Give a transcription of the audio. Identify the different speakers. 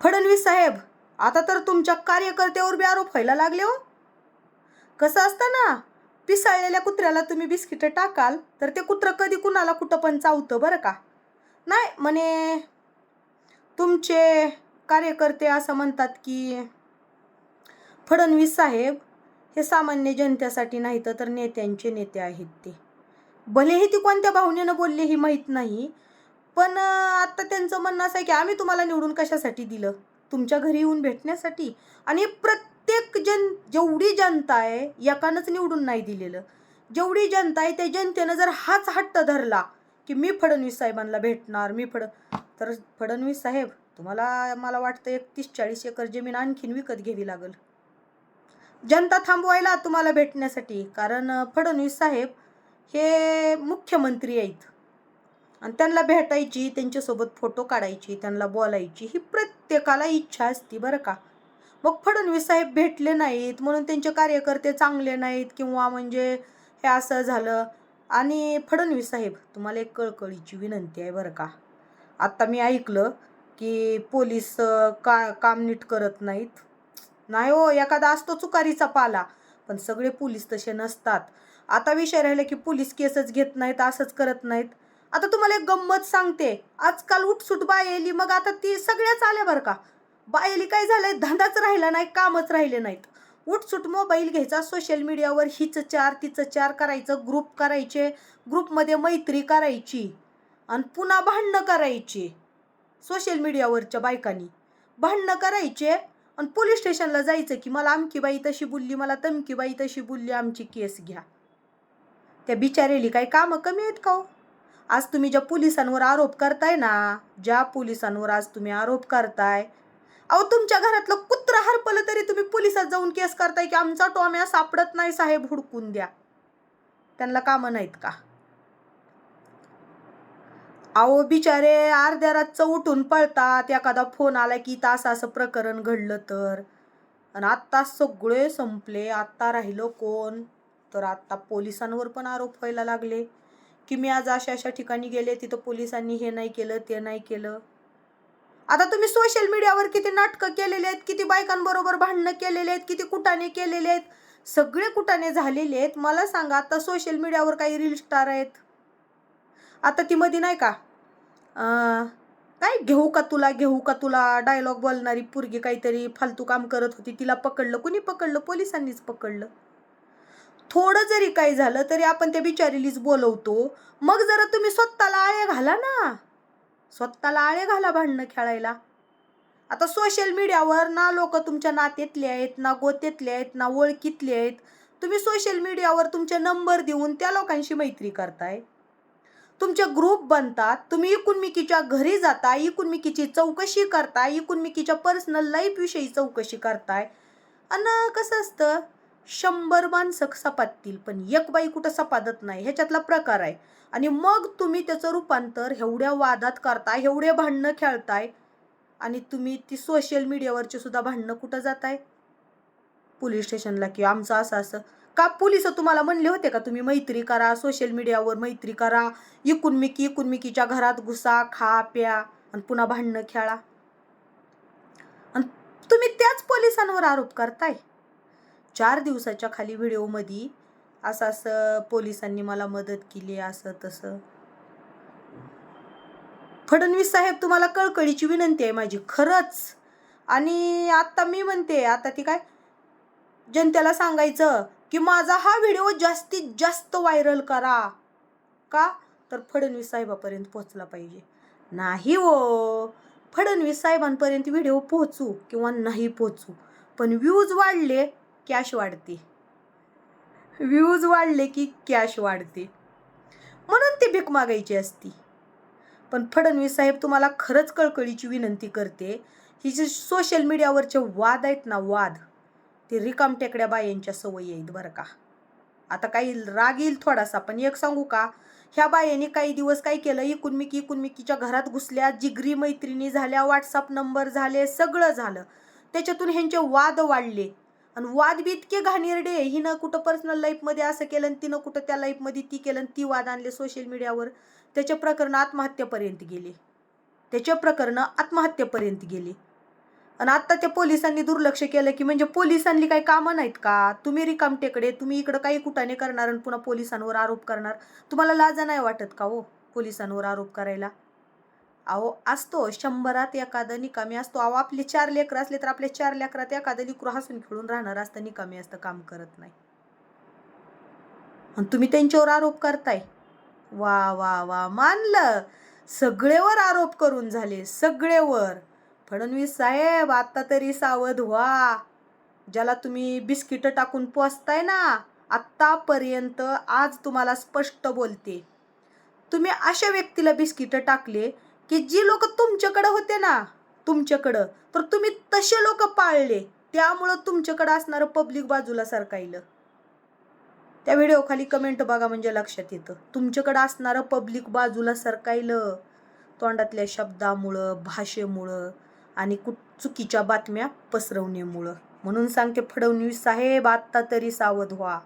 Speaker 1: फडणवीस साहेब आता तर तुमच्या कार्यकर्त्यावर बी आरोप व्हायला लागले हो. कसं असतं ना पिसाळलेल्या कुत्र्याला तुम्ही बिस्किटं टाकाल तर ते कुत्रं कधी कुणाला कुठं पण चावतं बरं का? नाही म्हणे तुमचे कार्यकर्ते असं म्हणतात की फडणवीस साहेब हे सामान्य जनतेसाठी नाही तर नेत्यांचे नेते आहेत ते. भलेही ती कोणत्या भावनेनं बोलले ही माहीत नाही पण आत्ता आता त्यांचं म्हणणं असं आहे की आम्ही तुम्हाला निवडून कशासाठी दिलं? तुमच्या घरी येऊन भेटण्यासाठी? आणि प्रत्येक जन जेवढी जनता आहे एकानंच निवडून नाही दिलेलं. जेवढी जनता आहे त्या जनतेनं जर हाच हट्ट धरला की मी फडणवीस साहेबांना भेटणार मी फड तर फडणवीस साहेब तुम्हाला मला वाटतं एक तीस चाळीस एकर जमीन आणखीन विकत घ्यावी लागेल. जनता थांबवायला तुम्हाला भेटण्यासाठी कारण फडणवीस साहेब हे मुख्यमंत्री आहेत. आणि त्यांना भेटायची त्यांच्यासोबत फोटो काढायची त्यांना बोलायची ही प्रत्येकाला इच्छा असते बरं का. मग फडणवीस साहेब भेटले नाहीत म्हणून त्यांचे कार्यकर्ते चांगले नाहीत किंवा म्हणजे हे असं झालं. आणि फडणवीस साहेब तुम्हाला एक कळकळीची विनंती आहे बरं का. आत्ता मी ऐकलं की पोलीस का काम नीट करत नाहीत. नाही हो एखादा असतो चुकारीचा पाला पण सगळे पोलीस तसे नसतात. आता विषय राहिला की पोलीस केसच घेत नाहीत असंच करत नाहीत. आता तुम्हाला एक गंमत सांगते. आजकाल उठसूट बायली मग आता ती सगळ्याच आल्या बरं का. बायली काय झालंय? धंदाच राहिला नाही कामच राहिले नाहीत. उठसूट मोबाईल घ्यायचा सोशल मीडियावर हिचं चार तिचं चार करायचं ग्रुप करायचे ग्रुपमध्ये मैत्री करायची आणि पुन्हा भांडणं करायची सोशल मीडियावरच्या बायकांनी. भांडणं करायचे आणि पोलीस स्टेशनला जायचं की मला अमकी बाई तशी बोलली मला तमकी बाई तशी बोलली आमची केस घ्या. त्या बिचारेली काही कामं कमी आहेत का हो? आज तुम्ही ज्या पोलिसांवर आरोप करताय ना ज्या पोलिसांवर आज तुम्ही आरोप करताय अहो तुमच्या घरातलं कुत्र हरपलं तरी तुम्ही पोलिसात जाऊन केस करताय की आमचा टॉम्या सापडत नाही साहेब हुडकून द्या. त्यांना कामं नाहीत का? अहो बिचारे अर्ध्या रातचं उठून पळतात एखादा फोन आला की तास असं प्रकरण घडलं तर. आणि आत्ता सगळे संपले आत्ता राहिलं कोण? तर आत्ता पोलिसांवर पण आरोप व्हायला लागले. की मी आज अशा अशा ठिकाणी गेले तिथं पोलिसांनी हे नाही केलं ते नाही केलं. आता तुम्ही सोशल मीडियावर किती नाटकं केलेले आहेत किती बायकांबरोबर भांडणं केलेले आहेत किती कुटाने केलेले आहेत सगळे कुटाने झालेले आहेत. मला सांगा आता सोशल मीडियावर काही रील स्टार आहेत? आता ती मध्ये नाही का? काय घेऊ का तुला घेऊ का तुला डायलॉग बोलणारी पोरगी काहीतरी फालतू काम करत होती तिला पकडलं कुणी पकडलं? पोलिसांनीच पकडलं. थोडं जरी काही झालं तरी आपण त्या बिचारीलीच बोलवतो. मग जरा तुम्ही स्वतःला आळे घाला ना. स्वतःला आळे घाला भांडणं खेळायला. आता सोशल मीडियावर ना लोक तुमच्या नात्यातले आहेत ना गोत्यातले आहेत ना ओळखीतले आहेत. तुम्ही सोशल मीडियावर तुमचे नंबर देऊन त्या लोकांशी मैत्री करताय. तुमचे ग्रुप बनतात. तुम्ही इकुनमिकीच्या घरी जाता इकुनमिकीची चौकशी करताय इकुनमिकीच्या पर्सनल लाईफविषयी चौकशी करताय. आणि कसं असतं? शंभर माणसं सपाततील पण एक बाई कुठं सापादत नाही ह्याच्यातला प्रकार आहे. आणि मग तुम्ही त्याचं रूपांतर एवढ्या वादात करताय एवढे भांडणं खेळताय आणि तुम्ही ती सोशल मीडियावरची सुद्धा भांडणं कुठं जाताय? पोलीस स्टेशनला किंवा आमचं असं असं. का पोलीस तुम्हाला म्हणले होते का तुम्ही मैत्री करा सोशल मीडियावर मैत्री करा इकुनमिकी इकुनमिकीच्या घरात घुसा खा प्या आणि पुन्हा भांडणं खेळा. आणि तुम्ही त्याच पोलिसांवर आरोप करताय? चार दिवसाच्या खाली व्हिडिओमध्ये असं असं पोलिसांनी मला मदत केली असं तसं. फडणवीस साहेब तुम्हाला कळकळीची विनंती आहे माझी खरंच. आणि आत्ता मी म्हणते आता ती काय? जनतेला सांगायचं की माझा हा व्हिडिओ जास्तीत जास्त व्हायरल करा. का? तर फडणवीस साहेबापर्यंत पोहोचला पाहिजे. नाही हो. फडणवीस साहेबांपर्यंत व्हिडिओ पोहोचू किंवा नाही पोहोचू. पण व्ह्यूज वाढले कॅश वाढते. व्ह्यूज वाढले की कॅश वाढते. म्हणून ती भीक मागायची असती. पण फडणवीस साहेब तुम्हाला खरंच कळकळीची विनंती करते ही जे सोशल मीडियावरचे वाद आहेत ना वाद ते रिकाम टेकड्या बायांच्या सवयी आहेत बरं का. आता काही राग येईल थोडासा पण एक सांगू का ह्या बायांनी काही दिवस काय केलं इकुनमिकी इकुनमिकीच्या घरात घुसल्या जिगरी मैत्रिणी झाल्या व्हॉट्सअप नंबर झाले सगळं झालं. त्याच्यातून ह्यांचे वाद वाढले. आणि वाद बी इतके घाणेरडे हिनं कुठं पर्सनल लाईफमध्ये असं केलं आणि तिनं कुठं त्या लाईफमध्ये ती केलं आणि ती वाद आणले सोशल मीडियावर त्याचे प्रकरण आत्महत्येपर्यंत गेले. त्याचे प्रकरण आत्महत्येपर्यंत गेले. आणि आत्ता त्या पोलिसांनी दुर्लक्ष केलं की म्हणजे पोलिसांनी काही कामं नाहीत का? तुम्ही रिकामटेकडे तुम्ही इकडं काही कुठाने करणार आणि पुन्हा पोलिसांवर आरोप करणार. तुम्हाला लाजा नाही वाटत का हो पोलिसांवर आरोप करायला? अहो असतो. शंभरात एखादं निकामी असतो. अहो आपले चार लेकर असले तर आपल्या चार लेकरात एखादं लिकरू हसून खेळून राहणार असतं निकामी असतं काम करत नाही. आणि तुम्ही त्यांच्यावर आरोप करताय. वा वा वा. मानलं. सगळेवर आरोप करून झाले. सगळेवर. फडणवीस साहेब आता तरी सावध व्हा. ज्याला तुम्ही बिस्किटं टाकून पोचताय ना आत्तापर्यंत आज तुम्हाला स्पष्ट बोलते. तुम्ही अशा व्यक्तीला बिस्किटं टाकले की जी लोक तुमच्याकडं होते ना तुमच्याकडं तर तुम्ही तसे लोक पाळले. त्यामुळं तुमच्याकडं असणारं पब्लिक बाजूला सरकायलं. त्या व्हिडिओ खाली कमेंट बघा म्हणजे लक्षात येतं. तुमच्याकडं असणारं पब्लिक बाजूला सरकायलं. तोंडातल्या शब्दामुळं भाषेमुळं आणि कुठ चुकीच्या बातम्या पसरवण्यामुळं. म्हणून सांगते फडणवीस साहेब आत्ता तरी सावध व्हा.